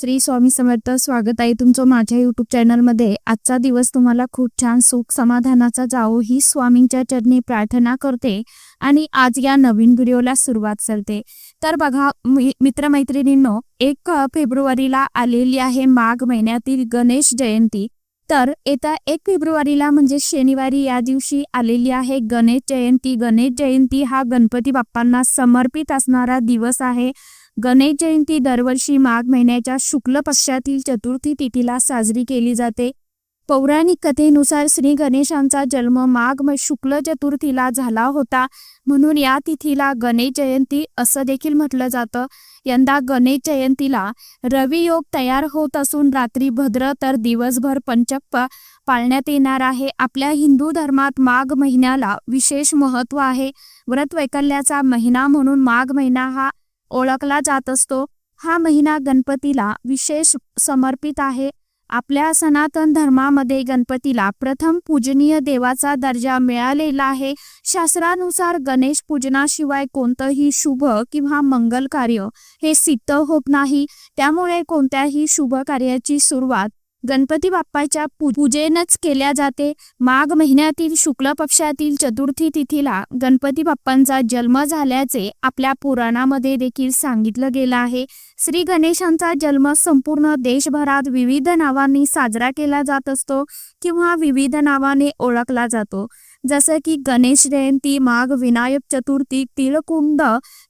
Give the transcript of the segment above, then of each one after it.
श्री स्वामी समर्थ स्वागत आहे तुमचं माझ्या युट्यूब चॅनलमध्ये आजचा दिवस तुम्हाला खूप छान सुख समाधानाचा जावो ही स्वामींच्या चरणी प्रार्थना करते आणि आज या नवीन व्हिडिओला सुरुवात चालते तर बघा मित्रमैत्रिणींनो एक फेब्रुवारीला आलेली आहे माघ महिन्यातील गणेश जयंती. तर येत्या एक फेब्रुवारीला म्हणजे शनिवारी या दिवशी आलेली आहे गणेश जयंती. गणेश जयंती हा गणपती बाप्पांना समर्पित असणारा दिवस आहे. गणेश जयंती दरवर्षी माघ महिन्याच्या शुक्ल पक्षातील चतुर्थी तिथीला साजरी केली जाते. पौराणिक कथेनुसार श्री गणेशांचा जन्म माघ शुक्ल चतुर्थीला झाला होता. म्हणून या तिथीला गणेश जयंती असं देखील म्हटलं जातं. यंदा गणेश जयंतीला रवियोग तयार होत असून रात्री भद्र तर दिवसभर पंचक पाळण्यात येणार आहे. आपल्या हिंदू धर्मात माघ महिन्याला विशेष महत्त्व आहे. व्रत वैकल्याचा महिना म्हणून माघ महिना हा ओळखला जात असतो. हा महिना गणपतीला विशेष समर्पित आहे. आपल्या सनातन धर्मामध्ये गणपतीला प्रथम पूजनीय देवाचा दर्जा मिळालेला आहे. शास्त्रानुसार गणेश पूजनाशिवाय कोणतंही शुभ किंवा मंगल कार्य हे सिद्ध होत नाही. त्यामुळे कोणत्याही शुभ कार्याची सुरुवात गणपती बाप्पाच्या पूजेनच केल्या जाते. माघ महिन्यातील शुक्ल पक्षातील चतुर्थी तिथीला गणपती बाप्पांचा जन्म झाल्याचे आपल्या पुराणामध्ये देखील सांगितलं गेलं आहे. श्री गणेशांचा जन्म संपूर्ण देशभरात विविध नावांनी साजरा केला जात असतो किंवा विविध नावाने ओळखला जातो. जसं की गणेश जयंती माघ विनायक चतुर्थी तिळकुंड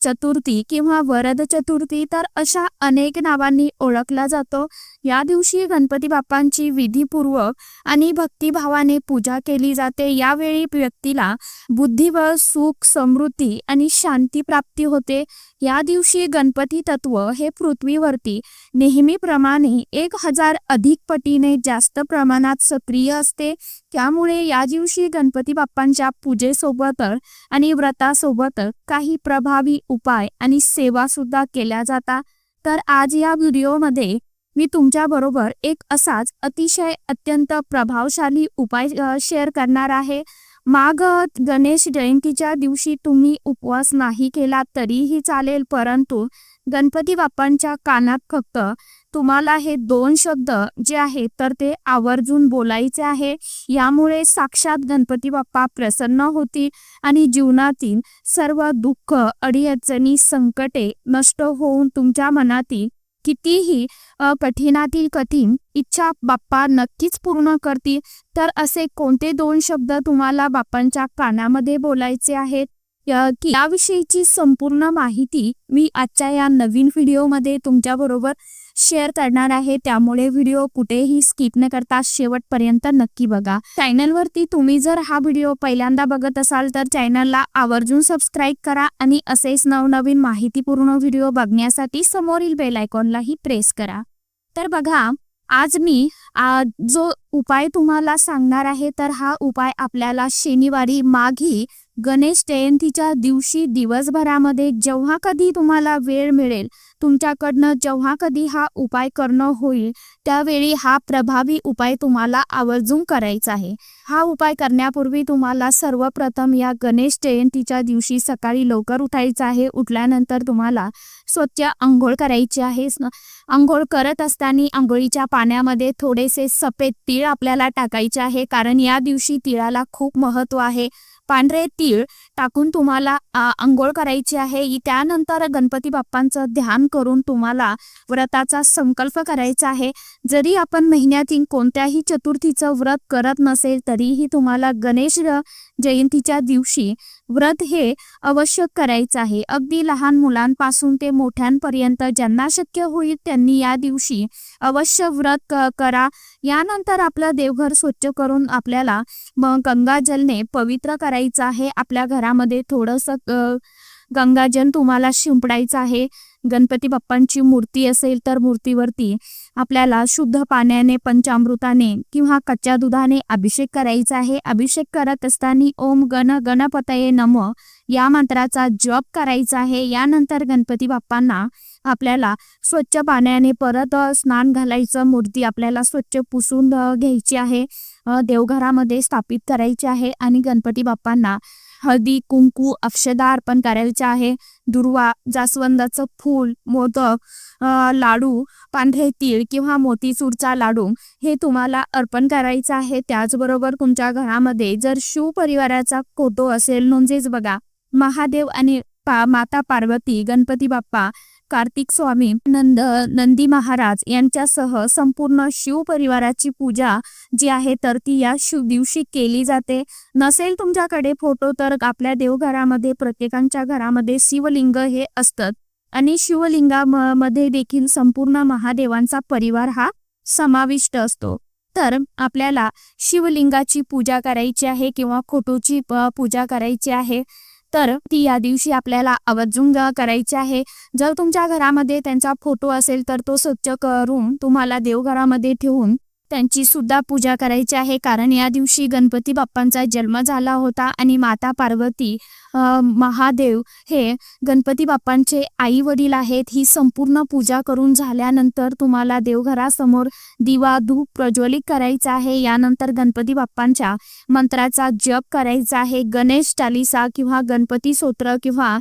चतुर्थी किंवा वरद चतुर्थी तर अशा अनेक नावांनी ओळखला जातो. या दिवशी गणपती बाप्पांची विधीपूर्वक आणि भक्तिभावाने पूजा केली जाते. यावेळी व्यक्तीला बुद्धिबळ सुख समृद्धी आणि शांती प्राप्ती होते. या दिवशी गणपती तत्व हे पृथ्वीवरती नेहमीप्रमाणे एक हजार अधिक पटीने जास्त प्रमाणात सक्रिय असते. त्यामुळे या दिवशी गणपती बाप्पांच्या पूजेसोबत आणि व्रतासोबत काही प्रभावी उपाय आणि सेवा सुद्धा केल्या जातात. तर आज या व्हिडिओमध्ये मी तुमच्याबरोबर एक असाच अतिशय अत्यंत प्रभावशाली उपाय शेअर करणार आहे. माग गणेश जयंतीच्या दिवशी तुम्ही उपवास नाही केला तरीही चालेल परंतु गणपती बाप्पांच्या कानात फक्त तुम्हाला हे दोन शब्द जे आहेत तर ते आवर्जून बोलायचे आहे. यामुळे साक्षात गणपती बाप्पा प्रसन्न होतील आणि जीवनातील सर्व दुःख अडीअडचणी संकटे नष्ट होऊन तुमच्या मनातील कितीही कठीणातील कठीण इच्छा बाप्पा नक्कीच पूर्ण करतील. तर असे कोणते दोन शब्द तुम्हाला बाप्पांच्या कानामध्ये बोलायचे आहेत? की याविषयीची संपूर्ण माहिती मी आजच्या या नवीन व्हिडिओमध्ये तुमच्या बरोबर शेअर करणार आहे. त्यामुळे व्हिडिओ कुठेही स्किप न करता शेवटपर्यंत नक्की बघा. चॅनलवरती तुम्ही जर हा व्हिडिओ पहिल्यांदा बघत असाल तर चॅनलला आवर्जून सबस्क्राईब करा आणि असेच नवनवीन माहितीपूर्ण व्हिडिओ बघण्यासाठी समोरील बेल आयकॉनलाही प्रेस करा. तर बघा आज मी जो उपाय तुम्हाला सांगणार आहे तर हा उपाय आपल्याला शनिवारी माघी गणेश जयंतीच्या दिवशी दिवसभरामध्ये जेव्हा कधी तुम्हाला वेळ मिळेल तुमच्याकडनं जेव्हा कधी हा उपाय करणं होईल त्यावेळी हा प्रभावी उपाय तुम्हाला आवर्जून करायचा आहे. हा उपाय करण्यापूर्वी तुम्हाला सर्वप्रथम या गणेश जयंतीच्या दिवशी सकाळी लवकर उठायचं आहे. उठल्यानंतर तुम्हाला स्वच्छ आंघोळ करायची आहे. आंघोळ करत असताना आंघोळीच्या पाण्यामध्ये थोडेसे सफेद तीळ आपल्याला टाकायचे आहे कारण या दिवशी तिळाला खूप महत्त्व आहे. पांढरे तीळ टाकून तुम्हाला आंघोळ करायची आहे. त्यानंतर गणपती बाप्पांचं ध्यान करून तुम्हाला व्रताचा संकल्प करायचा आहे. जरी आपण महिन्यातील कोणत्याही चतुर्थीचं व्रत करत नसेल तरीही तुम्हाला गणेश जयंतीच्या दिवशी व्रत हे अवश्य करायचं आहे. अगदी लहान मुलांपासून ते मोठ्यांपर्यंत ज्यांना शक्य होईल त्यांनी या दिवशी अवश्य व्रत करा. यानंतर आपलं देवघर स्वच्छ करून आपल्याला गंगाजलने पवित्र करायचं आहे. आपल्या घरामध्ये थोडंसं गंगाजल तुम्हाला शिंपडायचं आहे. गणपती बाप्पांची मूर्ती असेल तर मूर्तीवरती आपल्याला शुद्ध पाण्याने पंचामृताने किंवा कच्च्या दुधाने अभिषेक करायचा आहे. अभिषेक करत असताना ओम गण गणपतये नम या मंत्राचा जप करायचा आहे. यानंतर गणपती बाप्पांना आपल्याला स्वच्छ पाण्याने परत स्नान घालायचं. मूर्ती आपल्याला स्वच्छ पुसून घ्यायची आहे. देवघरामध्ये स्थापित करायची आहे आणि गणपती बाप्पांना हळदी कुंकू अक्षदा अर्पण करायचे आहे. दुर्वा जास्वंदाचं फूल मोदक लाडू पांढरे तीळ किंवा मोतीचूरचा लाडू हे तुम्हाला अर्पण करायचं आहे. त्याचबरोबर तुमच्या घरामध्ये जर शिव परिवाराचा फोटो असेल म्हणजेच बघा. महादेव आणि पा माता पार्वती गणपती बाप्पा कार्तिक स्वामी नंद नंदी महाराज यांच्यासह संपूर्ण शिव परिवाराची पूजा जी आहे तर ती या शिव दिवशी केली जाते. नसेल तुमच्याकडे फोटो तर आपल्या देवघरामध्ये प्रत्येकांच्या घरामध्ये शिवलिंग हे असतात. आणि शिवलिंगामध्ये देखील संपूर्ण महादेवांचा परिवार हा समाविष्ट असतो. तर आपल्याला शिवलिंगाची पूजा करायची आहे किंवा खोटूची पूजा करायची आहे तर ती या दिवशी आपल्याला आवर्जून करायची आहे. जर तुमच्या घरामध्ये त्यांचा फोटो असेल तर तो स्वच्छ करून तुम्हाला देवघरामध्ये ठेवून त्यांची सुद्धा पूजा करायची आहे. कारण या दिवशी गणपती बाप्पांचा जन्म झाला होता आणि माता पार्वती महादेव हे गणपती बाप्पांचे आई वडील आहेत. ही संपूर्ण पूजा करून झाल्यानंतर तुम्हाला देवघरासमोर दिवा धूप प्रज्वलित करायचा आहे. यानंतर गणपती बाप्पांच्या मंत्राचा जप करायचा आहे. गणेश चालिसा किंवा गणपती स्तोत्र किंवा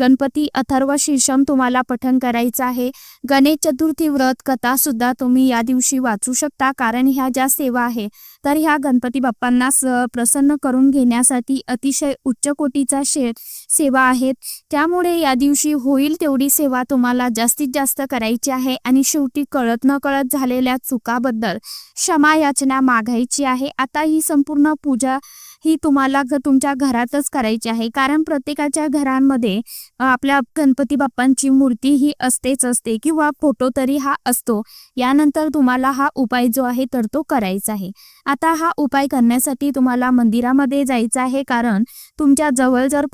गणपती अथर्व शीर्षम तुम्हाला पठन करायचं आहे. गणेश चतुर्थी व्रत कथा सुद्धा तुम्ही या दिवशी वाचू शकता कारण ह्या ज्या सेवा आहे तर ह्या गणपती बाप्पांना प्रसन्न करून घेण्यासाठी अतिशय उच्च कोटीचा शे सेवा आहेत. त्यामुळे या दिवशी होईल तेवढी सेवा तुम्हाला जास्तीत जास्त करायची आहे आणि शेवटी कळत न कळत झालेल्या चुकाबद्दल क्षमा याचना मागायची आहे. आता ही संपूर्ण पूजा ही तुम्हाला तुमच्या घरातच करायची आहे. कारण प्रत्येकाच्या घरांमध्ये आपल्या गणपती बाप्पांची मूर्ती ही असतेच असते किंवा फोटो तरी हा असतो. यानंतर तुम्हाला हा उपाय जो आहे तर तो करायचा आहे. आता हा उपाय करण्यासाठी तुम्हाला मंदिरामध्ये जायचं आहे. कारण तुमच्या जवळ जर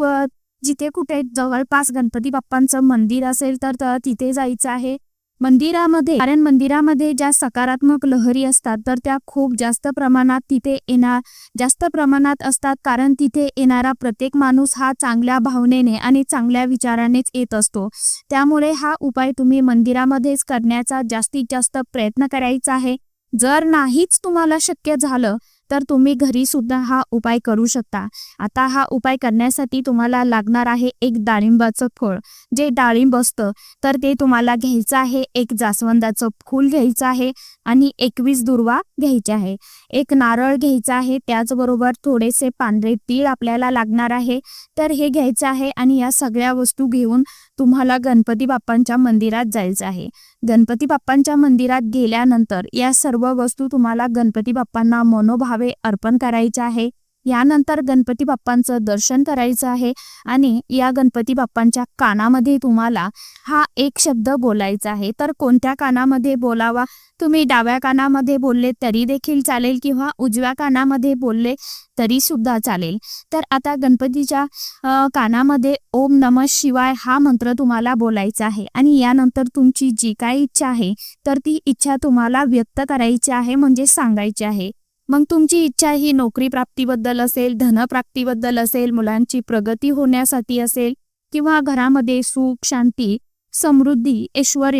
जिथे कुठे जवळपास गणपती बाप्पांचं मंदिर असेल तर तिथे जायचं आहे. मंदिरामध्ये कारण मंदिरामध्ये ज्या सकारात्मक लहरी असतात तर त्या खूप जास्त प्रमाणात तिथे येणार जास्त प्रमाणात असतात कारण तिथे येणारा प्रत्येक माणूस हा चांगल्या भावनेने आणि चांगल्या विचारानेच येत असतो. त्यामुळे हा उपाय तुम्ही मंदिरामध्येच करण्याचा जास्तीत जास्त प्रयत्न करायचा आहे. जर नाहीच तुम्हाला शक्य झालं तर तुम्ही घरी सुद्धा हा उपाय करू शकता. आता हा उपाय करण्यासाठी तुम्हाला लागणार आहे एक डाळिंबाचं फळ. जे डाळिंब असतं तर ते तुम्हाला घ्यायचं आहे. एक जास्वंदाचं फूल घ्यायचं आहे आणि एकवीस दुर्वा घ्यायचे आहे. एक नारळ घ्यायचा आहे त्याचबरोबर थोडेसे पांढरे तीळ आपल्याला लागणार आहे. तर हे घ्यायचं आहे आणि या सगळ्या वस्तू घेऊन तुम्हाला गणपती बाप्पांच्या मंदिरात जायचं आहे. गणपती बाप्पांच्या मंदिरात गेल्यानंतर या सर्व वस्तू तुम्हाला गणपती बाप्पांना मनोभाव अर्पण करायचे आहे. यानंतर गणपती बाप्पांचं दर्शन करायचं आहे आणि या गणपती बाप्पांच्या कानामध्ये तुम्हाला हा एक शब्द बोलायचा आहे. तर कोणत्या कानामध्ये बोलावा? तुम्ही डाव्या कानामध्ये बोलले तरी देखील चालेल किंवा उजव्या कानामध्ये बोलले तरी सुद्धा चालेल. तर आता गणपतीच्या कानामध्ये ओम नम शिवाय हा मंत्र तुम्हाला बोलायचा आहे आणि यानंतर तुमची जी काय इच्छा आहे तर ती इच्छा तुम्हाला व्यक्त करायची आहे म्हणजे सांगायची आहे. मग तुमची इच्छा ही नोकरी प्राप्तीबद्दल असेल धनप्राप्तीबद्दल असेल मुलांची प्रगती होण्यासाठी असेल किंवा घरामध्ये सुख शांती समृद्धी ऐश्वर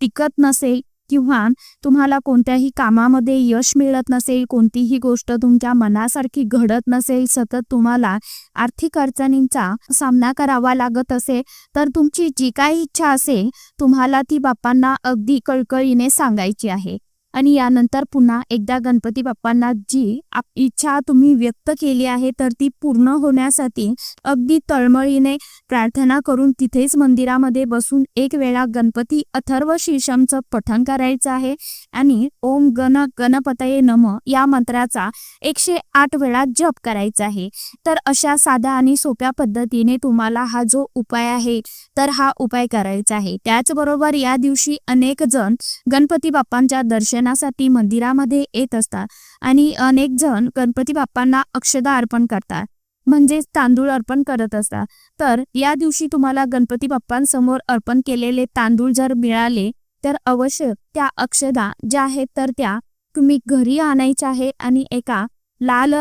टिकत नसेल किंवा तुम्हाला कोणत्याही कामामध्ये यश मिळत नसेल कोणतीही गोष्ट तुमच्या मनासारखी घडत नसेल सतत तुम्हाला आर्थिक अडचणींचा सामना करावा लागत असेल तर तुमची जी काही इच्छा असेल तुम्हाला ती बाप्पांना अगदी कळकळीने सांगायची आहे. आणि यानंतर पुन्हा एकदा गणपती बाप्पांना जी आप- इच्छा तुम्ही व्यक्त केली आहे तर ती पूर्ण होण्यासाठी अगदी तळमळीने प्रार्थना करून तिथेच मंदिरामध्ये बसून एक वेळा गणपती अथर्व शीर्षमचं पठण करायचं आहे. आणि ओम गण गणपतये नम या मंत्राचा एकशे आठ वेळा जप करायचा आहे. तर अशा साध्या आणि सोप्या पद्धतीने तुम्हाला हा जो उपाय आहे तर हा उपाय करायचा आहे. त्याचबरोबर या दिवशी अनेक जण गणपती बाप्पांच्या दर्शन दर्शनासाठी मंदिरामध्ये येत असतात आणि अनेक जण गणपती बाप्पांना अक्षदा अर्पण करतात म्हणजेच तांदूळ अर्पण करत असतात. तर या दिवशी तुम्हाला गणपती बाप्पांसमोर अर्पण केलेले तांदूळ जर मिळाले तर अवश्य त्या अक्षदा ज्या आहेत तर त्या तुम्ही घरी आणायच्या आहे आणि एका लाल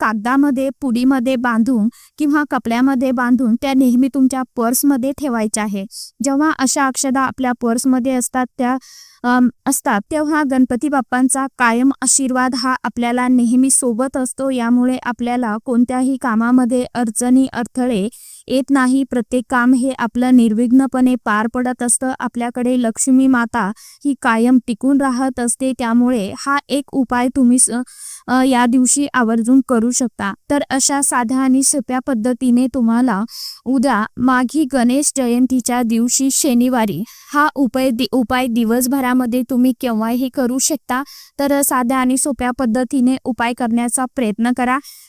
कागदामध्ये पुडीमध्ये बांधून किंवा कपड्यामध्ये बांधून त्या नेहमी तुमच्या पर्समध्ये ठेवायच्या आहे जेव्हा अशा अक्षदा आपल्या पर्समध्ये असतात त्या असतात. तेव्हा गणपती बाप्पांचा कायम आशीर्वाद हा आपल्याला नेहमी सोबत असतो. यामुळे आपल्याला कोणत्याही कामामध्ये अडचणी अडथळे येत नाही. प्रत्येक काम हे आपलं निर्विघ्नपणे पार पडत असतं. आपल्याकडे लक्ष्मी माता ही कायम टिकून राहत असते. त्यामुळे हा एक उपाय तुम्ही या दिवशी आवर्जून करू शकता. तर अशा साध्या आणि सोप्या पद्धतीने तुम्हाला उद्या माघी गणेश जयंतीच्या दिवशी शनिवारी हा उपाय दि उपाय दिवसभरामध्ये तुम्ही केव्हाही करू शकता. तर साध्या आणि सोप्या पद्धतीने उपाय करण्याचा प्रयत्न करा.